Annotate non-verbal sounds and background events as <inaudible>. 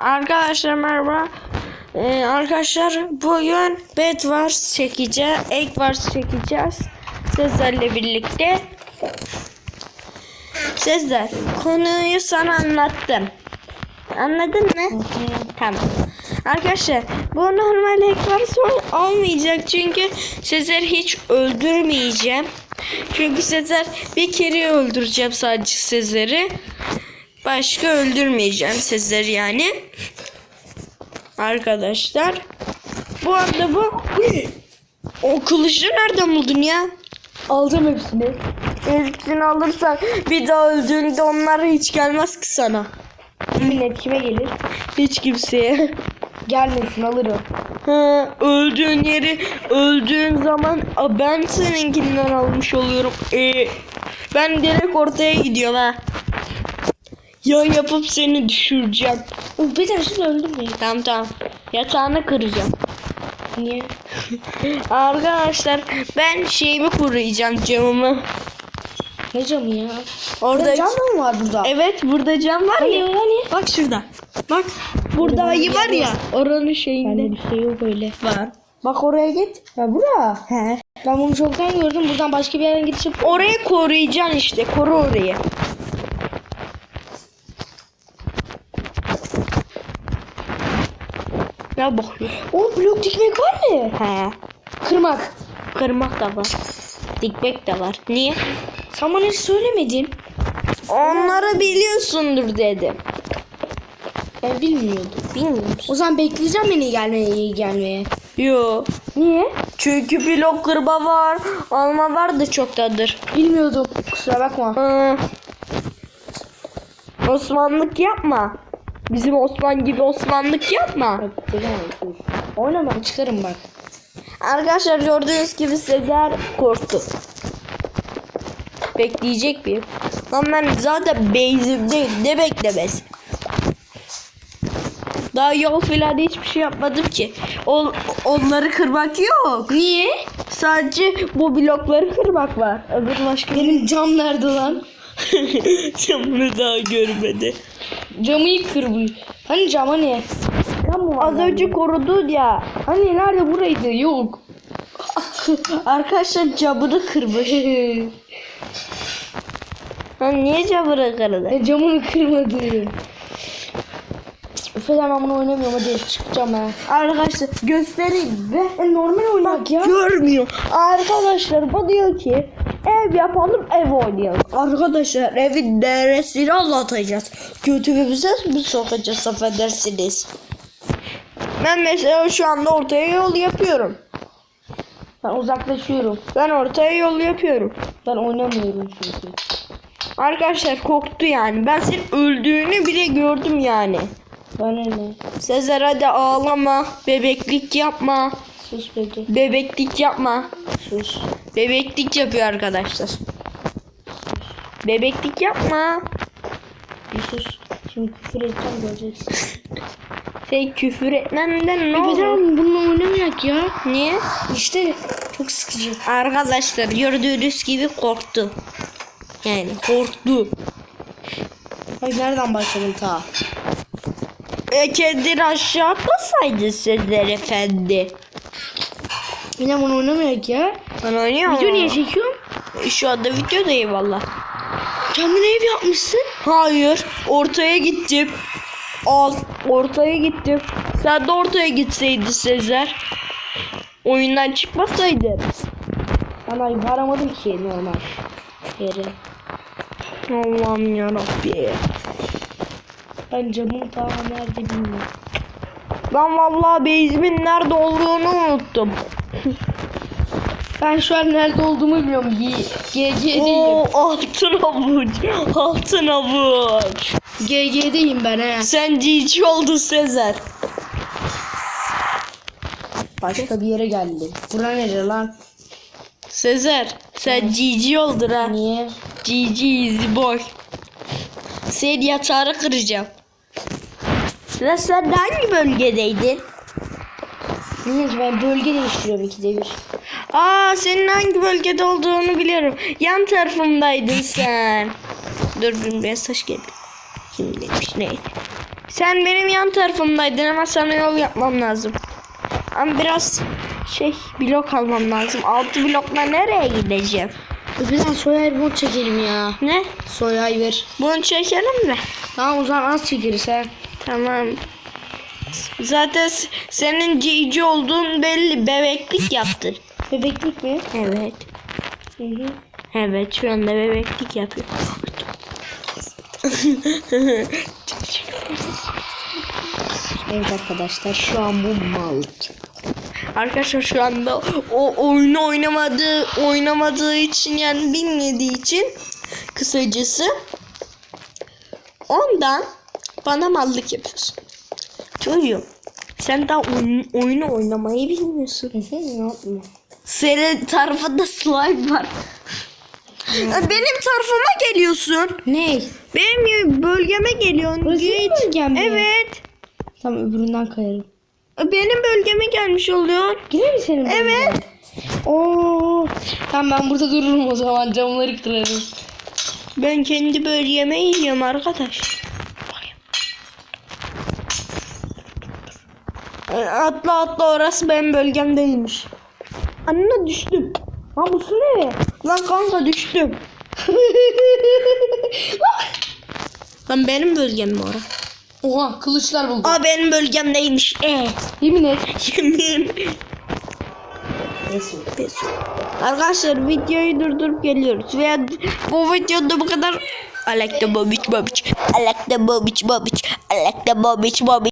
Arkadaşlar merhaba. Ee, arkadaşlar bugün Bed Wars çekeceğiz. Egg Wars çekeceğiz. Sezer'le birlikte. Sezer konuyu sana anlattım. Anladın mı? tamam. Arkadaşlar bu normal Egg Wars ol- olmayacak çünkü Sezer hiç öldürmeyeceğim. Çünkü Sezer bir kere öldüreceğim sadece Sezer'i. Başka öldürmeyeceğim Sezer'i yani. Arkadaşlar. Bu arada bu o kılıcı nereden buldun ya? Alacağım hepsini. Hepsini alırsan bir daha öldüğünde onlar hiç gelmez ki sana. Millet kime gelir? Hiç kimseye. Gelmesin alırım. Ha, öldüğün yeri öldüğün zaman a, ben seninkinden almış oluyorum. Ee, ben direkt ortaya gidiyorum ha. Ya yapıp seni düşüreceğim. O bir tane şimdi öldüm mü? Tamam tamam. Yatağını kıracağım. Niye? <laughs> Arkadaşlar ben şeyimi kuruyacağım camımı. Ne camı ya? Orada cam mı var burada? Evet burada cam var Hani ya. hani? Bak şurada. Bak burada ayı var ya. Oranın Bende şeyinde bir şey yok öyle. var. Bak oraya git. Ya bura. He. Ben bunu çoktan gördüm. Buradan başka bir yerden gidişim. Orayı koruyacaksın işte. Koru orayı. Ne bakıyor? O blok dikmek var mı? He. Kırmak. Kırmak da var. Dikmek de var. Niye? Sen bana hiç söylemedin. Onları biliyorsundur dedim. Ben bilmiyordum. Bilmiyor musun? O zaman bekleyeceğim beni gelmeye iyi gelmeye. Yo. Niye? Çünkü blok kırma var. Alma var da çoktadır. Bilmiyordum. Kusura bakma. Hı. Osmanlık yapma. Bizim Osman gibi Osmanlık yapma. Oynamam çıkarım bak. Arkadaşlar gördüğünüz gibi Sezer korktu. Bekleyecek bir. Lan ben zaten base'imdeyim. Ne beklemez? Daha yol filan hiçbir şey yapmadım ki. On, onları kırmak yok. Niye? Sadece bu blokları kırmak var. Öbür başka Benim cam nerede lan? <laughs> Camını daha görmedi. Camı kır bu. Hani cam hani? Cam var? Az önce korudun ya. Hani nerede buraydı? Yok. <laughs> Arkadaşlar camını kırmış. <laughs> Lan niye camını kırdı? e, camını kırmadım. Üfe ben bunu oynamıyorum hadi çıkacağım ha. Arkadaşlar göstereyim be. E, normal oynak ya. Görmüyor. Arkadaşlar bu diyor ki ev yapalım ev oynayalım. Arkadaşlar evin neresini anlatacağız. Götümüze mi sokacağız affedersiniz. Ben mesela şu anda ortaya yol yapıyorum. Ben uzaklaşıyorum. Ben ortaya yol yapıyorum. Ben oynamıyorum çünkü. Arkadaşlar korktu yani. Ben senin öldüğünü bile gördüm yani. Bana ne? Sezer hadi ağlama. Bebeklik yapma. Sus Bedi. Bebeklik yapma. Sus. Bebeklik yapıyor arkadaşlar. Bebeklik yapma. Bir sus. Şimdi küfür edeceğim göreceksin. Sen <laughs> küfür etmenden ne E, olur? Bedran bununla oynamayak ya. Niye? İşte çok sıkıcı. Arkadaşlar gördüğünüz gibi korktu. Yani korktu. Ay nereden başladın ta? E kendini aşağı atmasaydın Sezer efendi. Yine bunu oynamayak ya. Ben oynuyorum. Video niye çekiyorum? Şu anda videodayım valla. Kendine ev yapmışsın. Hayır. Ortaya gittim. Al. Ortaya gittim. Sen de ortaya gitseydin Sezer. Oyundan çıkmasaydın. Ben ay varamadım ki normal yere. Allah'ım yarabbi. Ben camın ta nerede bilmiyorum. Ben vallahi base'imin nerede olduğunu unuttum. <laughs> Ben şu an nerede olduğumu bilmiyorum. GG'deyim. Altın avuç. Altın avuç. GG'deyim ben he. Sen cici oldun Sezer. Başka bir yere geldim. Bura nere lan? Sezer sen cici oldun ha. Niye? Cici izi boy. Senin yatağını kıracağım. Sen de hangi bölgedeydin? Ki ben bölge değiştiriyorum ikide bir. Aa senin hangi bölgede olduğunu biliyorum. Yan tarafımdaydın <laughs> sen. Dur bir mesaj geldi. Kim demiş ne? Sen benim yan tarafımdaydın ama sana yol yapmam lazım. Ama biraz şey blok almam lazım. Altı blokla nereye gideceğim? Öfeden soyayver çekelim ya. Ne? Soyayver. Bunu çekelim mi? Tamam o zaman az çekeriz ha. Tamam. Zaten senin cici olduğun belli. Bebeklik yaptın. Bebeklik mi? Evet. Hı hı. Evet şu anda bebeklik yapıyor. Evet arkadaşlar şu an bu mal. Arkadaşlar şu anda o oyunu oynamadığı oynamadığı için yani bilmediği için kısacası ondan bana mallık yapıyorsun. Çocuğum sen daha oyun, oyunu oynamayı bilmiyorsun. Ne yapayım? Senin tarafında slime var. Benim tarafıma geliyorsun. Ne? Benim bölgeme geliyorsun. Burası mi? Evet. Tamam öbüründen kayarım. Benim bölgeme gelmiş oluyor. Yine mi senin Evet. Oo. Tamam ben burada dururum o zaman camları kırarım. Ben kendi bölgeme yiyorum arkadaş. Atla atla orası benim bölgem değilmiş. Anne düştüm. Lan bu su ne? Lan kanka düştüm. <laughs> Lan benim bölgem mi orası? Oha kılıçlar buldum. Aa benim bölgem değilmiş. E. Yemin et. Yemin. Neyse. Arkadaşlar videoyu durdurup geliyoruz. Veya bu videoda bu kadar I like the bobich bobich. I like the bobich bobich. I like the bobich bobich.